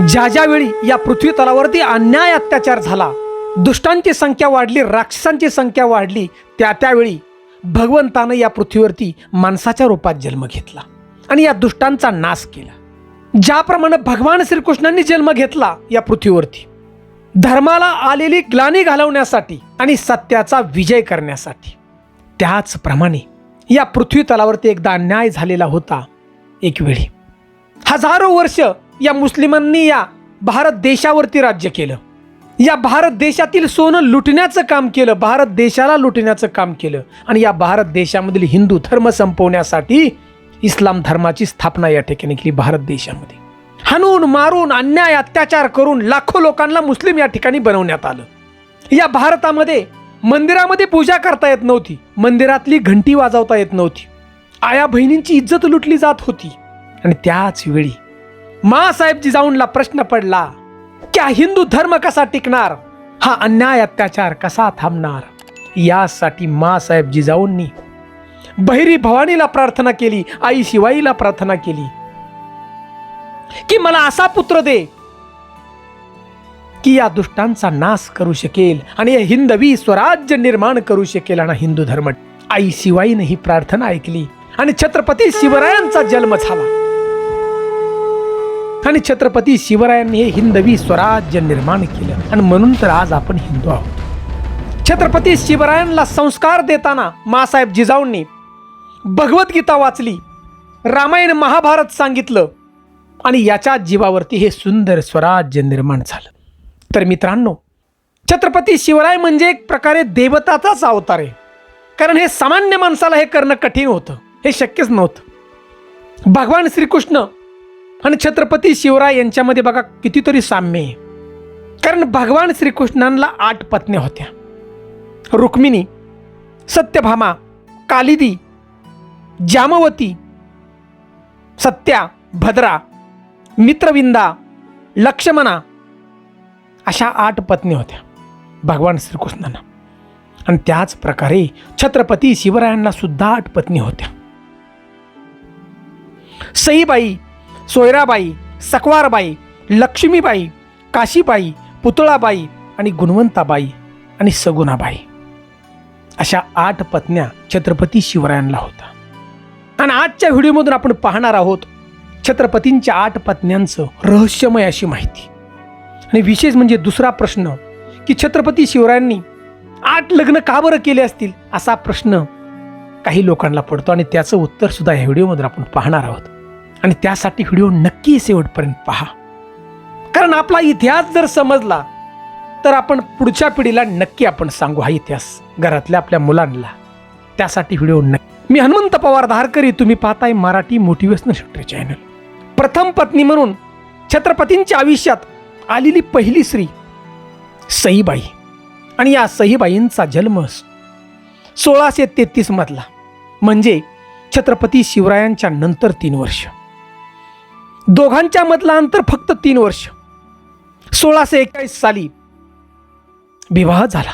ज्या ज्यावेळी या पृथ्वी तलावरती अन्याय अत्याचार झाला दुष्टांची संख्या वाढली राक्षसांची संख्या वाढली त्या त्यावेळी भगवंतानं या पृथ्वीवरती माणसाच्या रूपात जन्म घेतला आणि या दुष्टांचा नाश केला. ज्याप्रमाणे भगवान श्रीकृष्णांनी जन्म घेतला या पृथ्वीवरती धर्माला आलेली ग्लानी घालवण्यासाठी आणि सत्याचा विजय करण्यासाठी. त्याचप्रमाणे या पृथ्वी तलावरती एकदा अन्याय झालेला होता एक वेळी. हजारो वर्ष या मुस्लिमांनी या भारत देशावरती राज्य केलं. या भारत देशातील सोनं लुटण्याचं काम केलं भारत देशाला लुटण्याचं काम केलं आणि या भारत देशामधील हिंदू धर्म संपवण्यासाठी इस्लाम धर्माची स्थापना या ठिकाणी केली भारत देशामध्ये. हाणून मारून अन्याय अत्याचार करून लाखो लोकांना मुस्लिम या ठिकाणी बनवण्यात आलं. या भारतामध्ये मंदिरामध्ये पूजा करता येत नव्हती मंदिरातली घंटी वाजवता येत नव्हती. आया बहिणींची इज्जत लुटली जात होती. आणि त्याच वेळी मासाहेब जाऊनला प्रश्न पडला की हिंदू धर्म कसा टिकणार? हा अन्याय अत्याचार कसा थांबणार? यासाठी मासाहेब जिजाऊंनी बहिरी भवानीला प्रार्थना केली आई शिवाईला प्रार्थना केली की मला असा पुत्र दे की या दुष्टांचा नाश करू शकेल आणि या हिंदवी स्वराज्य निर्माण करू शकेल आणि हिंदू धर्म. आई शिवाईने ही प्रार्थना ऐकली आणि छत्रपती शिवरायांचा जन्म झाला. आणि छत्रपती शिवरायांनी हे हिंदवी स्वराज्य निर्माण केलं. आणि म्हणून तर आज आपण हिंदू आहोत. छत्रपती शिवरायांना संस्कार देताना मासाहेब जिजाऊंनी भगवद्गीता वाचली रामायण महाभारत सांगितलं आणि याच्या जीवावरती हे सुंदर स्वराज्य निर्माण झालं. तर मित्रांनो छत्रपती शिवराय म्हणजे एक प्रकारे देवताचाच अवतार आहे. कारण हे सामान्य माणसाला हे करणं कठीण होतं. हे शक्यच नव्हतं. भगवान श्रीकृष्ण आणि छत्रपती शिवराय यांच्यामध्ये बघा कितीतरी साम्य आहे. कारण भगवान श्रीकृष्णांना आठ पत्न्या होत्या. रुक्मिणी सत्यभामा कालिदी जामवती सत्या भद्रा मित्रविंदा लक्ष्मणा अशा आठ पत्नी होत्या भगवान श्रीकृष्णांना. आणि त्याच प्रकारे छत्रपती शिवरायांना सुद्धा आठ पत्नी होत्या. सईबाई सोयराबाई सकवारबाई लक्ष्मीबाई काशीबाई पुतळाबाई आणि गुणवंताबाई आणि सगुणाबाई. अशा आठ पत्न्या छत्रपती शिवरायांना होत्या. आणि आजच्या व्हिडिओमधून आपण पाहणार आहोत छत्रपतींच्या आठ पत्न्यांचं रहस्यमय अशी माहिती. आणि विशेष म्हणजे दुसरा प्रश्न की छत्रपती शिवरायांनी आठ लग्न का बरं केले असतील असा प्रश्न काही लोकांना पडतो आणि त्याचं उत्तर सुद्धा या व्हिडिओमधून आपण पाहणार आहोत. आणि त्यासाठी व्हिडिओ नक्की शेवटपर्यंत पहा. कारण आपला इतिहास जर समजला तर आपण पुढच्या पिढीला नक्की आपण सांगू हा इतिहास घरातल्या आपल्या मुलांना. त्यासाठी व्हिडिओ नक्की मी हनुमंत पवार धारकरी तुम्ही पाहताय मराठी मोटिवेशनल शेट्री चॅनल प्रथम पत्नी म्हणून छत्रपतींच्या आयुष्यात आलेली पहिली स्त्री सईबाई. आणि या सईबाईंचा जन्म सोळाशे तेहतीसमधला म्हणजे छत्रपती शिवरायांच्या नंतर तीन वर्ष. दोघांच्या मधला अंतर फक्त तीन वर्ष. सोळाशे एकावीस साली विवाह झाला.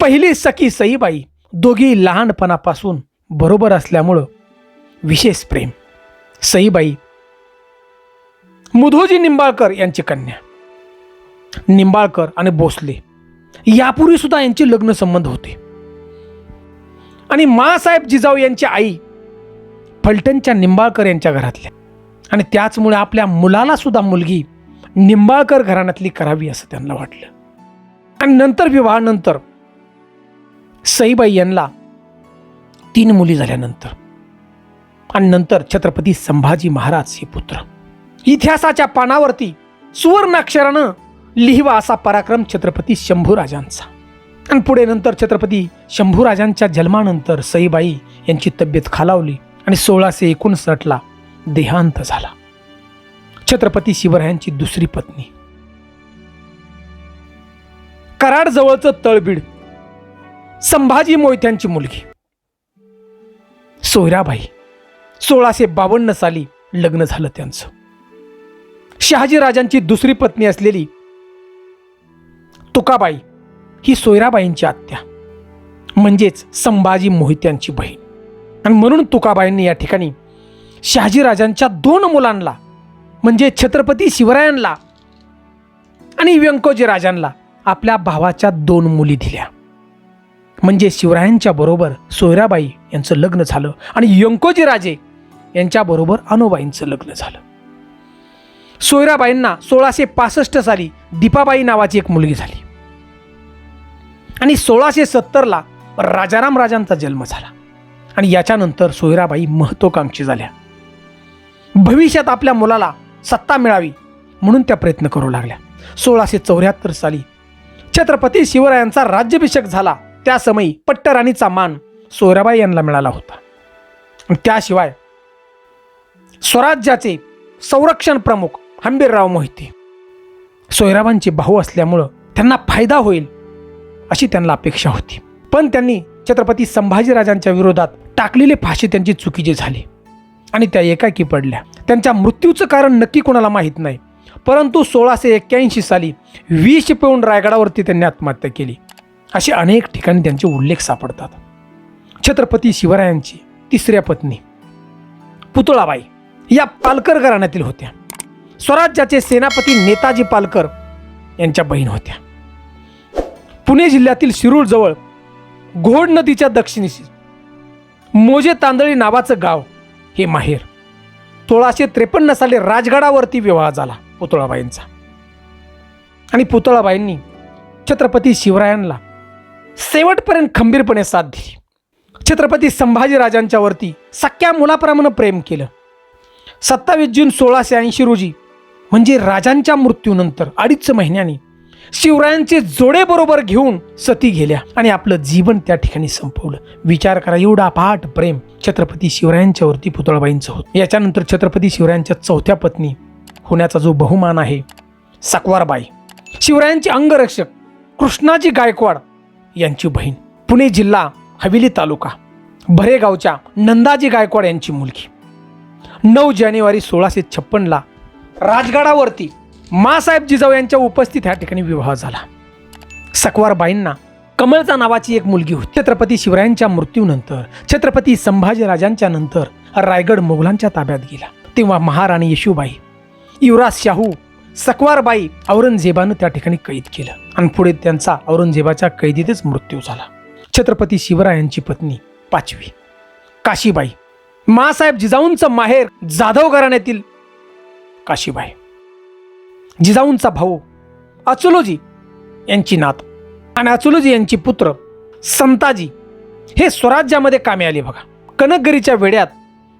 पहिली सखी सईबाई दोघी लहानपणापासून बरोबर असल्यामुळं विशेष प्रेम. सईबाई मुधोजी निंबाळकर यांची कन्या. निंबाळकर आणि भोसले यापूर्वी सुद्धा यांचे लग्न संबंध होते. आणि मासाहेब जिजाऊ यांची आई फलटणच्या निंबाळकर यांच्या घरातल्या. आणि त्याचमुळे आपल्या मुलाला सुद्धा मुलगी निंबाळकर घराण्यातली करावी असं त्यांना वाटलं. आणि नंतर विवाहानंतर सईबाई यांना तीन मुली झाल्यानंतर आणि नंतर छत्रपती संभाजी महाराज हे पुत्र. इतिहासाच्या पानावरती सुवर्णाक्षरानं लिहिवा असा पराक्रम छत्रपती शंभूराजांचा. आणि पुढे नंतर छत्रपती शंभूराजांच्या जन्मानंतर सईबाई यांची तब्येत खालावली आणि सोळाशे एकोणसाठला देहांत झाला. छत्रपती शिवरायांची दुसरी पत्नी. कराड जवळचं तळबीड. संभाजी मोहित्यांची मुलगी. सोयराबाई. सोळाशे बावन्न साली लग्न झालं त्यांचं. शहाजीराजांची दुसरी पत्नी असलेली तुकाबाई ही सोयराबाईंची आत्या. म्हणजेच संभाजी मोहित्यांची बहीण. आणि म्हणून तुकाबाईंनी या ठिकाणी शहाजीराजांच्या दोन मुलांना म्हणजे छत्रपती शिवरायांना आणि व्यंकोजी राजांना आपल्या भावाच्या दोन मुली दिल्या. म्हणजे शिवरायांच्या बरोबर सोयराबाई यांचं लग्न झालं आणि व्यंकोजी राजे यांच्या बरोबर अनुबाईंचं लग्न झालं. सोयराबाईंना सोळाशे पासष्ट साली दीपाबाई नावाची एक मुलगी झाली. आणि सोळाशे सत्तरला राजाराम राजांचा जन्म झाला. आणि याच्यानंतर सोयराबाई महत्वाकांक्षी झाल्या. भविष्यात आपल्या मुलाला सत्ता मिळावी म्हणून त्या प्रयत्न करू लागल्या. सोळाशे चौऱ्याहत्तर साली छत्रपती शिवरायांचा राज्याभिषेक झाला. त्या समयी पट्टराणीचा मान सोयराबाई यांना मिळाला होता. त्याशिवाय स्वराज्याचे संरक्षण प्रमुख हंबीरराव मोहिते सोयराबांचे भाऊ असल्यामुळं त्यांना फायदा होईल अशी त्यांना अपेक्षा होती. पण त्यांनी छत्रपती संभाजीराजांच्या विरोधात टाकलेले फाशी त्यांची चुकीचे झाली. आणि त्या एकाकी पडल्या. त्यांच्या मृत्यूचं कारण नक्की कोणाला माहीत नाही. परंतु सोळाशे एक्क्याऐंशी साली विष पिऊन रायगडावरती त्यांनी आत्महत्या केली. असे अनेक ठिकाणी त्यांचे उल्लेख सापडतात. छत्रपती शिवरायांची तिसऱ्या पत्नी पुतळाबाई या पालकर घराण्यातील होत्या. स्वराज्याचे सेनापती नेताजी पालकर यांच्या बहीण होत्या. पुणे जिल्ह्यातील शिरूरजवळ घोड नदीच्या दक्षिणेशी मोजे तांदळी नावाचं गाव हे माहेर. सोळाशे त्रेपन्न साली राजगडावरती विवाह झाला पुतळाबाईंचा. आणि पुतळाबाईंनी छत्रपती शिवरायांना शेवटपर्यंत खंबीरपणे साथ दिली. छत्रपती संभाजीराजांच्या वरती सख्या मुलाप्रमाणे प्रेम केलं. सत्तावीस जून सोळाशे ऐंशी रोजी म्हणजे राजांच्या मृत्यूनंतर अडीच महिन्यांनी शिवरायांचे जोडे बरोबर घेऊन सती गेल्या आणि आपलं जीवन त्या ठिकाणी संपवलं. विचार करा एवढा पाठ प्रेम छत्रपती शिवरायांच्यावरती पुतळबाईंचं पुतळाबाईंचं होतं. याच्यानंतर छत्रपती शिवरायांच्या चौथ्या पत्नी होण्याचा जो बहुमान आहे सकवारबाई. शिवरायांचे अंगरक्षक कृष्णाजी गायकवाड यांची बहीण. पुणे जिल्हा हवेली तालुका भरेगावच्या नंदाजी गायकवाड यांची मुलगी. नऊ जानेवारी सोळाशे छप्पनला राजगडावरती मासाहेब जिजाऊ यांच्या उपस्थित ह्या ठिकाणी विवाह झाला. सकवारबाईंना कमलचा नावाची एक मुलगी होती. छत्रपती शिवरायांच्या मृत्यूनंतर छत्रपती संभाजीराजांच्या नंतर रायगड मोगलांच्या ताब्यात गेला. तेव्हा महाराणी येशूबाई युवराज शाहू सकवारबाई औरंगजेबानं त्या ठिकाणी कैद केलं आणि पुढे त्यांचा औरंगजेबाच्या कैदीतच मृत्यू झाला. छत्रपती शिवरायांची पत्नी पाचवी काशीबाई. मासाहेब जिजाऊंचं माहेर जाधव घराण्यातील काशीबाई. जिजाऊंचा भाऊ अचुलोजी यांची नात आणि अचुलोजी यांची पुत्र संताजी हे स्वराज्यामध्ये कामे आले बघा. कनकगिरीच्या वेड्यात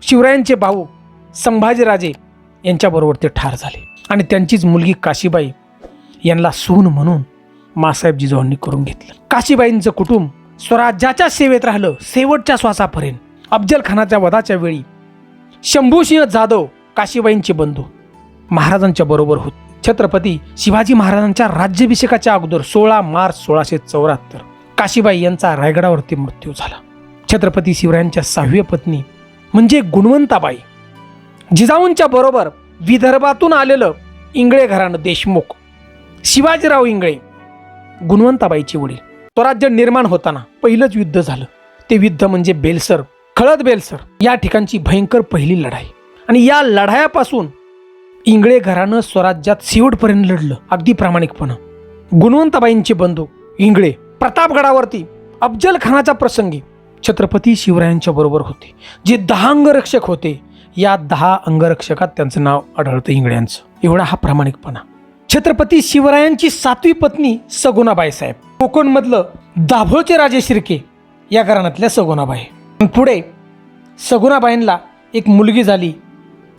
शिवरायांचे भाऊ संभाजीराजे यांच्याबरोबर ते ठार झाले. आणि त्यांचीच मुलगी काशीबाई यांना सून म्हणून मासाहेब जिजाऊंनी करून घेतलं. काशीबाईंचं कुटुंब स्वराज्याच्या सेवेत राहिलं शेवटच्या श्वासापर्यंत. अफजल खानाच्या वधाच्या वेळी शंभूसिंह जाधव काशीबाईंचे बंधू महाराजांच्या बरोबर होते. छत्रपती शिवाजी महाराजांच्या राज्याभिषेकाच्या अगोदर सोळा मार्च सोळाशे चौऱ्याहत्तर काशीबाई यांचा रायगडावरती मृत्यू झाला. छत्रपती शिवरायांच्या सहाव्या पत्नी म्हणजे गुणवंताबाई जिजाऊंच्या बरोबर विदर्भातून आलेलं इंगळे घराणं देशमुख शिवाजीराव इंगळे गुणवंताबाईचे वडील. स्वराज्य निर्माण होताना पहिलंच युद्ध झालं. ते युद्ध म्हणजे बेलसर खळद बेलसर या ठिकाणची भयंकर पहिली लढाई. आणि या लढायापासून इंगळे घरानं स्वराज्यात शेवटपर्यंत लढलं अगदी प्रामाणिकपणं. गुणवंताबाईंचे बंधू इंगळे प्रतापगडावरती अफजल खानाच्या प्रसंगी छत्रपती शिवरायांच्या बरोबर होते जे दहा अंगरक्षक होते. या दहा अंगरक्षकात त्यांचं नाव आढळतं इंगळ्यांचं. एवढा हा प्रामाणिकपणा. छत्रपती शिवरायांची सातवी पत्नी सगुणाबाई साहेब. कोकणमधलं दाभोळचे राजे शिर्के या घराण्यातल्या सगुणाबाई. पुढे सगुणाबाईंना एक मुलगी झाली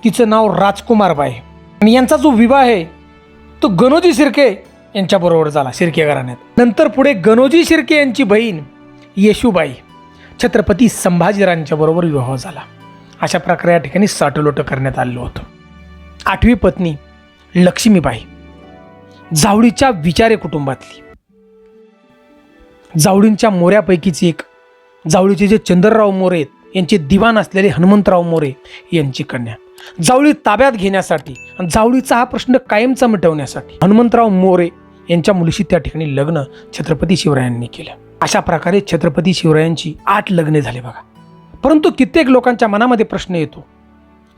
तिचं नाव राजकुमारबाई. आणि यांचा जो विवाह आहे तो गणोजी शिर्के यांच्याबरोबर झाला शिर्के घराण्यात नंतर पुढे गणोजी शिर्के यांची बहीण येशूबाई छत्रपती संभाजीराजांच्या बरोबर विवाह झाला. अशा प्रकारे या ठिकाणी साठलोटं करण्यात आलेलं होतं. आठवी पत्नी लक्ष्मीबाई जावळीच्या विचारे कुटुंबातली. जावळींच्या मोऱ्यापैकीच एक जावळीचे जे चंद्रराव मोरे आहेत यांचे दिवाण असलेले हनुमंतराव मोरे यांची कन्या. जावळी ताब्यात घेण्यासाठी आणि जावळीचा हा प्रश्न कायमचा मिटवण्यासाठी हनुमंतराव मोरे यांच्या मुलीशी त्या ठिकाणी लग्न छत्रपती शिवरायांनी केलं. अशा प्रकारे छत्रपती शिवरायांची आठ लग्ने झाले बघा. परंतु कित्येक लोकांच्या मनामध्ये प्रश्न येतो.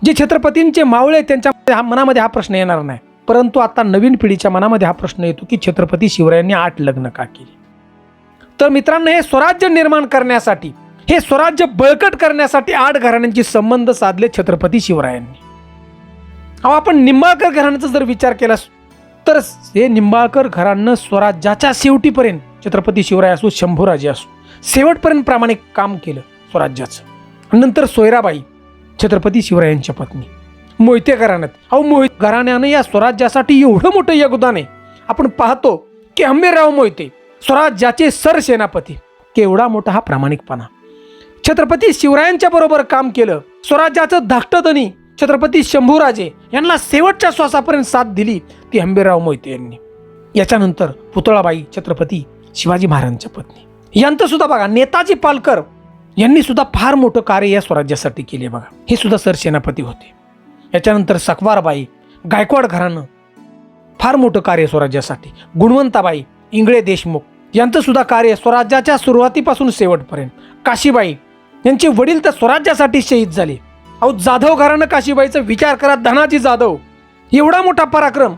जे छत्रपतींचे मावळे त्यांच्या हा- मनामध्ये हा प्रश्न येणार नाही. परंतु आता नवीन पिढीच्या मनामध्ये हा प्रश्न येतो की छत्रपती शिवरायांनी आठ लग्न का केली? तर मित्रांनो हे स्वराज्य निर्माण करण्यासाठी हे स्वराज्य बळकट करण्यासाठी आठ घराण्यांचे संबंध साधले छत्रपती शिवरायांनी. अहो आपण निंबाळकर घराण्याचा जर विचार केला तर हे निंबाळकर घराणं स्वराज्याच्या शेवटीपर्यंत छत्रपती शिवराय असो शंभूराजे असो शेवटपर्यंत प्रामाणिक काम केलं स्वराज्याचं. नंतर सोयराबाई छत्रपती शिवरायांच्या पत्नी. मोहिते घराण्यात. अहो मोहित घराण्यानं या स्वराज्यासाठी एवढं मोठं योगदान आहे. आपण पाहतो की आंबेराव मोहिते स्वराज्याचे सरसेनापती. केवढा मोठा हा प्रामाणिकपणा. छत्रपती शिवरायांच्या बरोबर काम केलं. स्वराज्याचं धाकटधनी छत्रपती शंभूराजे यांना शेवटच्या श्वासापर्यंत साथ दिली ती हंबीरराव मोहिते यांनी. याच्यानंतर पुतळाबाई छत्रपती शिवाजी महाराजांच्या पत्नी. यांचं सुद्धा बघा नेताजी पालकर यांनी सुद्धा फार मोठं कार्य या स्वराज्यासाठी केले बघा. हे सुद्धा सरसेनापती होते. याच्यानंतर सकवारबाई गायकवाड घराणं फार मोठं कार्य स्वराज्यासाठी. गुणवंताबाई इंगळे देशमुख यांचं सुद्धा कार्य स्वराज्याच्या सुरुवातीपासून शेवटपर्यंत. काशीबाई यांचे वडील तर स्वराज्यासाठी शहीद झाले. अहो जाधव घराणं काशीबाईचा विचार करा धनाजी जाधव. एवढा मोठा पराक्रम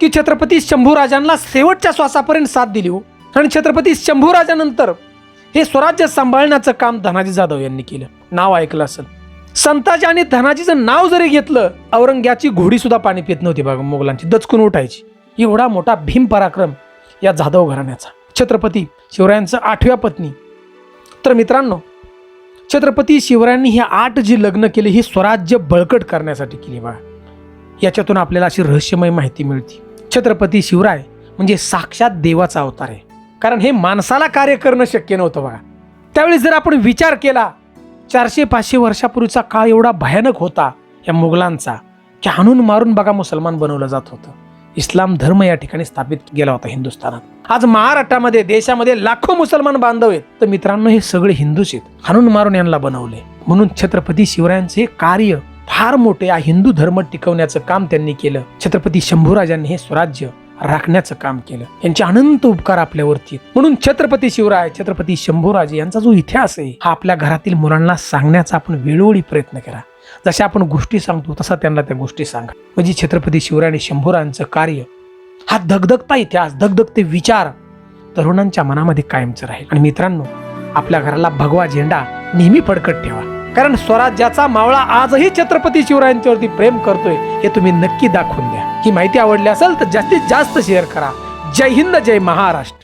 की छत्रपती शंभूराजांना शेवटच्या श्वासापर्यंत साथ दिली हो. आणि छत्रपती शंभूराजानंतर हे स्वराज्य सांभाळण्याचं काम धनाजी जाधव यांनी केलं. नाव ऐकलं असेल. संताजी आणि धनाजीचं नाव जरी घेतलं औरंग्याची घोडी सुद्धा पाणी पित नव्हती बघा मोगलांची. दचकून उठायची. एवढा मोठा भीम पराक्रम या जाधव घराण्याचा. छत्रपती शिवरायांचं आठव्या पत्नी. तर मित्रांनो छत्रपती शिवरायांनी हे आठ जी लग्न केले ही स्वराज्य बळकट करण्यासाठी केली बा. याच्यातून आपल्याला अशी रहस्यमय माहिती मिळते. छत्रपती शिवराय म्हणजे साक्षात देवाचा अवतार आहे. कारण हे माणसाला कार्य करणं शक्य नव्हतं बघा त्यावेळी जर आपण विचार केला चारशे पाचशे वर्षापूर्वीचा काळ एवढा भयानक होता या मुघलांचा की हाणून मारून बघा मुसलमान बनवलं जात होतं. इस्लाम धर्म या ठिकाणी स्थापित केला होता हिंदुस्थानात. आज महाराष्ट्रामध्ये देशामध्ये लाखो मुसलमान बांधव आहेत. तर मित्रांनो हे सगळे हिंदूच आहेत. हाणून मारून यांना बनवले. म्हणून छत्रपती शिवरायांचे हे कार्य फार मोठे. या हिंदू धर्म टिकवण्याचं काम त्यांनी केलं. छत्रपती शंभूराजांनी हे स्वराज्य राखण्याचं काम केलं. यांचे अनंत उपकार आपल्यावरती म्हणून छत्रपती शिवराय छत्रपती शंभूराजे यांचा जो इतिहास आहे हा आपल्या घरातील मुलांना सांगण्याचा आपण वेळोवेळी प्रयत्न करा. जशा आपण गोष्टी सांगतो तसा त्यांना त्या गोष्टी सांगा. म्हणजे छत्रपती शिवराय आणि शंभूरायांचं कार्य हा धगधगता इतिहास धगधगते विचार तरुणांच्या मनामध्ये कायमचं राहील. आणि मित्रांनो आपल्या घराला भगवा झेंडा नेहमी फडकत ठेवा. कारण स्वराज्याचा मावळा आजही छत्रपती शिवरायांच्यावरती प्रेम करतोय हे तुम्ही नक्की दाखवून द्या. ही माहिती आवडली असेल तर जास्तीत जास्त शेअर करा. जय हिंद जय महाराष्ट्र.